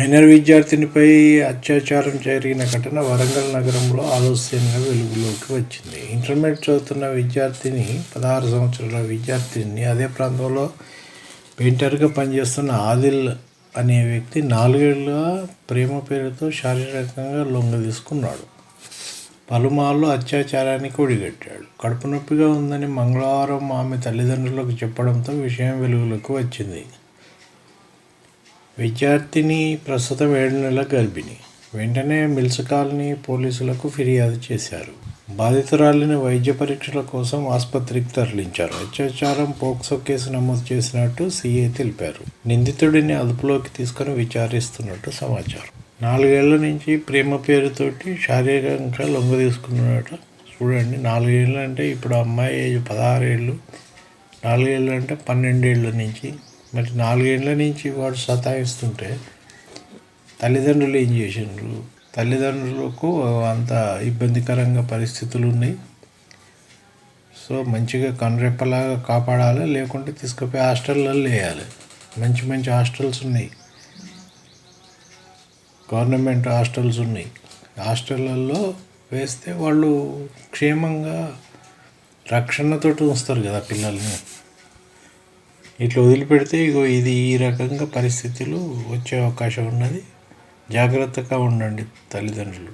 Minor విద్యార్థినిపై అత్యాచారం జరిగిన ఘటన వరంగల్ నగరంలో ఆలస్యంగా వెలుగులోకి వచ్చింది. ఇంటర్మీడియట్ చదువుతున్న విద్యార్థిని పదహారు సంవత్సరాల విద్యార్థిని అదే ప్రాంతంలో పెయింటర్గా పనిచేస్తున్న ఆదిల్ అనే వ్యక్తి నాలుగేళ్ళ ప్రేమ పేరుతో శారీరకంగా లొంగ తీసుకున్నాడు. పలుమార్లు అత్యాచారానికి ఒడిగట్టాడు. కడుపు నొప్పిగా ఉందని మంగళవారం ఆమె తల్లిదండ్రులకు చెప్పడంతో విషయం వెలుగులోకి వచ్చింది. విద్యార్థిని ప్రస్తుతం ఏడు నెలల గర్భిణి. వెంటనే మిల్స్ కాలనీ పోలీసులకు ఫిర్యాదు చేశారు. బాధితురాలిని వైద్య పరీక్షల కోసం ఆసుపత్రికి తరలించారు. అత్యాచారం పోక్సో కేసు నమోదు చేసినట్టు సీఐ తెలిపారు. నిందితుడిని అదుపులోకి తీసుకుని విచారిస్తున్నట్టు సమాచారం. నాలుగేళ్ళ నుంచి ప్రేమ పేరుతోటి శారీరకంగా లొంగ తీసుకున్నట్టు చూడండి. నాలుగేళ్ళు అంటే ఇప్పుడు అమ్మాయి ఏజ్ పదహారేళ్ళు. నాలుగేళ్ళు అంటే పన్నెండేళ్ళ నుంచి మరి నాలుగేళ్ళ నుంచి వాడు సతాయిస్తుంటే తల్లిదండ్రులు ఏం చేసిండ్రు? తల్లిదండ్రులకు అంత ఇబ్బందికరంగా పరిస్థితులు ఉన్నాయి సో మంచిగా కనురెప్పలాగా కాపాడాలి? లేకుంటే తీసుకుపోయి హాస్టల్లో వేయాలి? మంచి మంచి హాస్టల్స్ ఉన్నాయి. గవర్నమెంట్ హాస్టల్స్ ఉన్నాయి. హాస్టళ్ళల్లో వేస్తే వాళ్ళు క్షేమంగా రక్షణతోటి ఉంచుతారు కదా పిల్లల్ని. ఇట్లా వదిలిపెడితే ఇగో ఇది ఈ రకంగా పరిస్థితులు వచ్చే అవకాశం ఉన్నది. జాగ్రత్తగా ఉండండి తల్లిదండ్రులు.